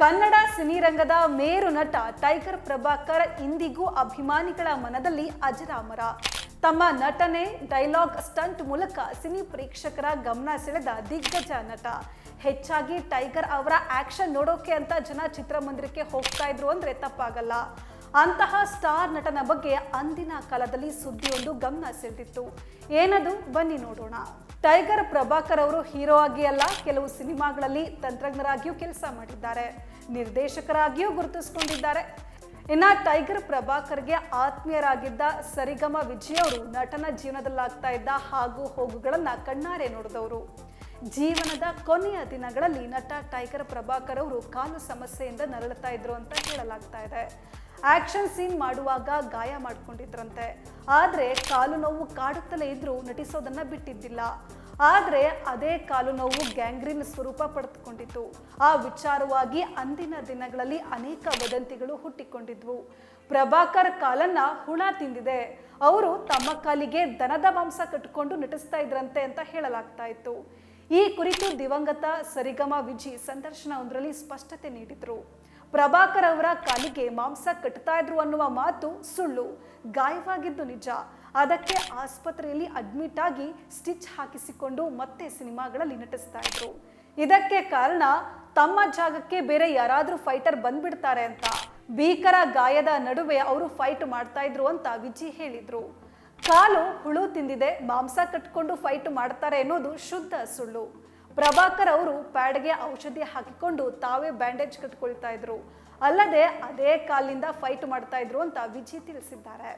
ಕನ್ನಡ ಸಿನಿರಂಗದ ಮೇರು ನಟ ಟೈಗರ್ ಪ್ರಭಾಕರ್ ಇಂದಿಗೂ ಅಭಿಮಾನಿಗಳ ಮನದಲ್ಲಿ ಅಜರಾಮರ. ತಮ್ಮ ನಟನೆ, ಡೈಲಾಗ್, ಸ್ಟಂಟ್ ಮೂಲಕ ಸಿನಿ ಪ್ರೇಕ್ಷಕರ ಗಮನ ಸೆಳೆದ ದಿಗ್ಗಜ ನಟ. ಹೆಚ್ಚಾಗಿ ಟೈಗರ್ ಅವರ ಆಕ್ಷನ್ ನೋಡೋಕೆ ಅಂತ ಜನ ಚಿತ್ರಮಂದಿರಕ್ಕೆ ಹೋಗ್ತಾ ಇದ್ರು ಅಂದ್ರೆ ತಪ್ಪಾಗಲ್ಲ. ಅಂತಹ ಸ್ಟಾರ್ ನಟನ ಬಗ್ಗೆ ಅಂದಿನ ಕಾಲದಲ್ಲಿ ಸುದ್ದಿಯೊಂದು ಗಮನ ಸೆಳೆದಿತ್ತು. ಏನದು? ಬನ್ನಿ ನೋಡೋಣ. ಟೈಗರ್ ಪ್ರಭಾಕರ್ ಅವರು ಹೀರೋ ಆಗಿ ಅಲ್ಲ, ಕೆಲವು ಸಿನಿಮಾಗಳಲ್ಲಿ ತಂತ್ರಜ್ಞರಾಗಿಯೂ ಕೆಲಸ ಮಾಡಿದ್ದಾರೆ. ನಿರ್ದೇಶಕರಾಗಿಯೂ ಗುರುತಿಸಿಕೊಂಡಿದ್ದಾರೆ. ಇನ್ನ ಟೈಗರ್ ಪ್ರಭಾಕರ್ಗೆ ಆತ್ಮೀಯರಾಗಿದ್ದ ಸರಿಗಮ ವಿಜಯ್ ಅವರು ನಟನ ಜೀವನದಲ್ಲಾಗ್ತಾ ಇದ್ದ ಹಾಗೂ ಹೋಗುಗಳನ್ನ ಕಣ್ಣಾರೆ ನೋಡಿದವರು. ಜೀವನದ ಕೊನೆಯ ದಿನಗಳಲ್ಲಿ ನಟ ಟೈಗರ್ ಪ್ರಭಾಕರ್ ಅವರು ಕಾಲು ಸಮಸ್ಯೆಯಿಂದ ನರಳುತ್ತಾ ಇದ್ರು ಅಂತ ಹೇಳಲಾಗ್ತಾ ಇದೆ. ಆಕ್ಷನ್ ಸೀನ್ ಮಾಡುವಾಗ ಗಾಯ ಮಾಡ್ಕೊಂಡಿದ್ರಂತೆ. ಆದ್ರೆ ಕಾಲು ನೋವು ಕಾಡುತ್ತಲೇ ಇದ್ದರೂ ನಟಿಸೋದನ್ನ ಬಿಟ್ಟಿದ್ದಿಲ್ಲ. ಆದ್ರೆ ಅದೇ ಕಾಲು ನೋವು ಗ್ಯಾಂಗ್ರೀನ್ ಸ್ವರೂಪ ಪಡೆದುಕೊಂಡಿತ್ತು. ಆ ವಿಚಾರವಾಗಿ ಅಂದಿನ ದಿನಗಳಲ್ಲಿ ಅನೇಕ ವದಂತಿಗಳು ಹುಟ್ಟಿಕೊಂಡಿದ್ವು. ಪ್ರಭಾಕರ್ ಕಾಲನ್ನ ಹುಣ ತಿಂದಿದೆ. ಅವರು ತಮ್ಮ ಕಾಲಿಗೆ ದನದ ಮಾಂಸ ಕಟ್ಟಿಕೊಂಡು ನಟಿಸ್ತಾ ಇದ್ರಂತೆ ಅಂತ ಹೇಳಲಾಗ್ತಾ ಇತ್ತು. ಈ ಕುರಿತು ದಿವಂಗತ ಸರಿಗಮ ವಿಜಿ ಸಂದರ್ಶನವೊಂದರಲ್ಲಿ ಸ್ಪಷ್ಟತೆ ನೀಡಿದ್ರು. ಪ್ರಭಾಕರ್ ಅವರ ಕಾಲಿಗೆ ಮಾಂಸ ಕಟ್ತಾ ಇದ್ರು ಅನ್ನುವ ಮಾತು ಸುಳ್ಳು, ಗಾಯವಾಗಿದ್ದು ನಿಜ. ಅದಕ್ಕೆ ಆಸ್ಪತ್ರೆಯಲ್ಲಿ ಅಡ್ಮಿಟ್ ಆಗಿ ಸ್ಟಿಚ್ ಹಾಕಿಸಿಕೊಂಡು ಮತ್ತೆ ಸಿನಿಮಾಗಳಲ್ಲಿ ನಟಿಸ್ತಾ ಇದ್ರು. ಇದಕ್ಕೆ ಕಾರಣ ತಮ್ಮ ಜಾಗಕ್ಕೆ ಬೇರೆ ಯಾರಾದ್ರೂ ಫೈಟರ್ ಬಂದ್ಬಿಡ್ತಾರೆ ಅಂತ. ಭೀಕರ ಗಾಯದ ನಡುವೆ ಅವರು ಫೈಟ್ ಮಾಡ್ತಾ ಇದ್ರು ಅಂತ ವಿಜಿ ಹೇಳಿದ್ರು. ಕಾಲು ಹುಳು ತಿಂದಿದೆ, ಮಾಂಸ ಕಟ್ಕೊಂಡು ಫೈಟ್ ಮಾಡ್ತಾರೆ ಅನ್ನೋದು ಶುದ್ಧ ಸುಳ್ಳು. ಪ್ರಭಾಕರ್ ಅವರು ಪ್ಯಾಡ್ಗೆ ಔಷಧಿ ಹಾಕಿಕೊಂಡು ತಾವೇ ಬ್ಯಾಂಡೇಜ್ ಕಟ್ಕೊಳ್ತಾ ಇದ್ರು. ಅಲ್ಲದೆ ಅದೇ ಕಾಲಿಂದ ಫೈಟ್ ಮಾಡ್ತಾ ಇದ್ರು ಅಂತ ವಿಜಿ ತಿಳಿಸಿದ್ದಾರೆ.